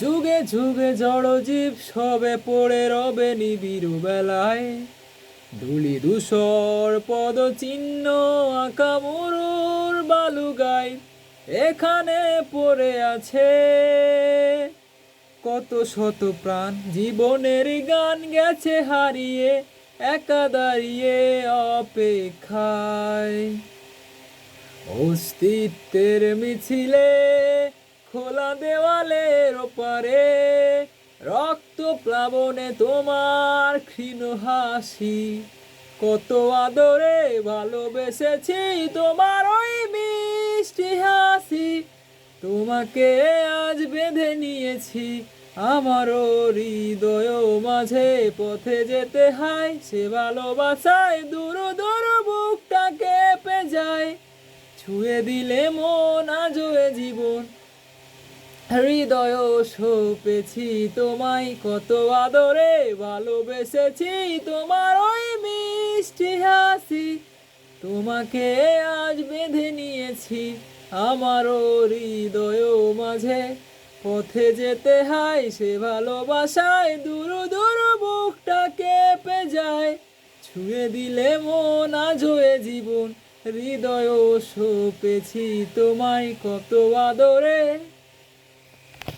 যুগে যুগে জড়জীব সবে পড়ে রবে নিবিড় বেলায়। ধুলি ধূসর পদ চিহ্ন আঁকা মরুর বালুগায় এখানে পড়ে আছে। কত শত প্রাণ জীবনের গান গেছে হারিয়ে, একা দাঁড়িয়ে অপেক্ষায়। অস্তিত্বের মিছিলে খোলা দেওয়ালের ওপারে, রক্ত প্লাবনে তোমার ক্ষীণ হাসি। কত আদরে ভালোবেসেছি তোমার ওই মিষ্টি হাসি। তোমাকে আজ বেঁধে নিয়েছি আমারও হৃদয় মাঝে পথে যেতে হয়। সে ভালোবাসায় দূর দূর বুকটা কেঁপে যায়। ছুঁয়ে দিলে মন আজও এ জীবন হৃদয় সপেছি, তোমায় কত আদরে ভালোবেসেছি, তোমার ওই মিষ্টি হাসি তোমাকে আজ বেঁধে নিয়েছি আমারও হৃদয় মাঝে পথে যেতে হয়, সে ভালোবাসায় দূর দূর বুকটা কেঁপে যায়, ছুঁয়ে দিলে মন আজ এ জীবন, হৃদয় সপেছি, তোমায় কত আদরে